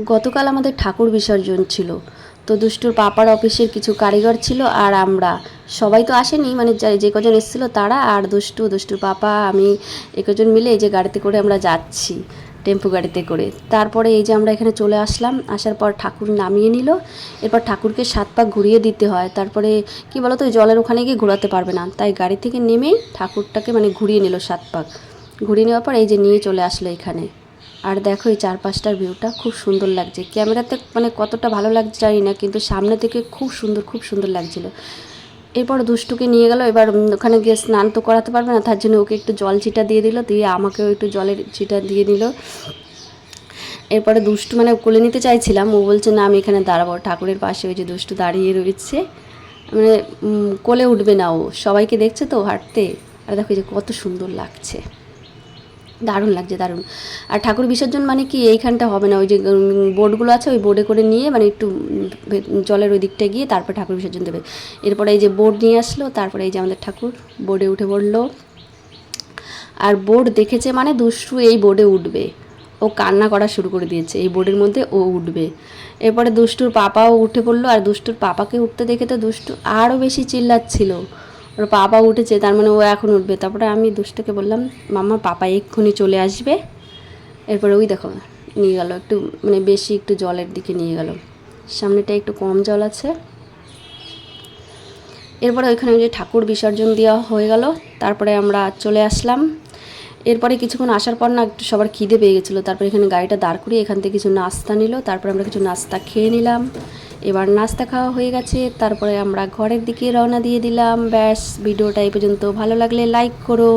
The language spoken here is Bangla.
গতকাল আমাদের ঠাকুর বিসর্জন ছিল। তো দুষ্টুর পাপার অফিসের কিছু কারিগর ছিল আর আমরা। সবাই তো আসেনি মানে যা- কজন এসেছিল তারা আর দুষ্টু, দুষ্টুর পাপা, আমি এ কজন মিলে এই যে গাড়িতে করে আমরা যাচ্ছি, টেম্পো গাড়িতে করে। তারপরে এই যে আমরা এখানে চলে আসলাম, আসার পর ঠাকুর নামিয়ে নিল। এরপর ঠাকুরকে সাত পাক ঘুরিয়ে দিতে হয়। তারপরে কি বলো তো জলের ওখানে গিয়ে ঘোরাতে পারবে না। তাই গাড়ি থেকে নেমেই ঠাকুরটাকে মানে ঘুরিয়ে নিল সাত পাক ঘুরিয়ে নেওয়ার পর এই যে নিয়ে চলে আসলো এখানে। আর দেখো এই চারপাশটার ভিউটা খুব সুন্দর লাগছে। ক্যামেরাতে মানে কতটা ভালো লাগছে জানি না, কিন্তু সামনে থেকে খুব সুন্দর খুব সুন্দর লাগছিল। এরপর দুষ্টুকে নিয়ে গেল, এবার ওখানে গিয়ে স্নান তো করাতে পারবে না, তার জন্য ওকে একটু জল ছিটা দিয়ে দিল, দিয়ে আমাকেও একটু জলের ছিটা দিয়ে দিল। এরপরে দুষ্টু মানে কোলে নিতে চাইছিলাম, ও বলছে, না, আমি এখানে দাঁড়াবো। ঠাকুরের পাশে ওই যে দুষ্টু দাঁড়িয়ে রয়েছে। মানে কোলে উঠবে না ও। সবাইকে দেখছে তো হাঁটতে। আর দেখো যে কত সুন্দর লাগছে। দারুণ লাগছে, দারুণ। আর ঠাকুর বিসর্জন মানে কি, এইখানটা হবে না, ওই যে বোর্ডগুলো আছে, ওই বোর্ডে করে নিয়ে মানে একটু জলের ওই দিকটা গিয়ে তারপর ঠাকুর বিসর্জন দেবে। এরপরে এই যে বোর্ড নিয়ে আসলো, তারপরে এই যে আমাদের ঠাকুর বোর্ডে উঠে পড়ল আর বোর্ড দেখেছে মানে দুষ্টু এই বোর্ডে উঠবে। ও কান্না করা শুরু করে দিয়েছে, এই বোর্ডের মধ্যে ও উঠবে। এরপরে দুষ্টুর পাপাও উঠে পড়ল, আর দুষ্টুর পাপাকে উঠতে দেখে তো দুষ্টু আরও বেশি চিল্লাচ্ছিল। ওর পাপা উঠেছে, তার মানে ও এখন উঠবে। তারপরে আমি দুষ্টকে বললাম মামা পাপা এক্ষুনি চলে আসবে। এরপরে ওই দেখো, নিয়ে গেল একটু মানে বেশি একটু জলের দিকে নিয়ে গেল। সামনেটা একটু কম জল আছে। এরপরে ওইখানে ওই যে ঠাকুর বিসর্জন দেওয়া হয়ে গেল। তারপরে আমরা চলে আসলাম। এরপরে কিছুক্ষণ আসার পর না একটু সবার খিদে পেয়ে গেছিল। তারপরে এখানে গাড়িটা দাঁড় করিয়ে এখান থেকে কিছু নাস্তা নিল। তারপরে আমরা কিছু নাস্তা খেয়ে নিলাম। এবার নাস্তা খাওয়া হয়ে গেছে। তারপরে আমরা ঘরের দিকে রওনা দিয়ে দিলাম। ব্যাস, ভিডিওটা এই পর্যন্ত। ভালো লাগলে লাইক করো।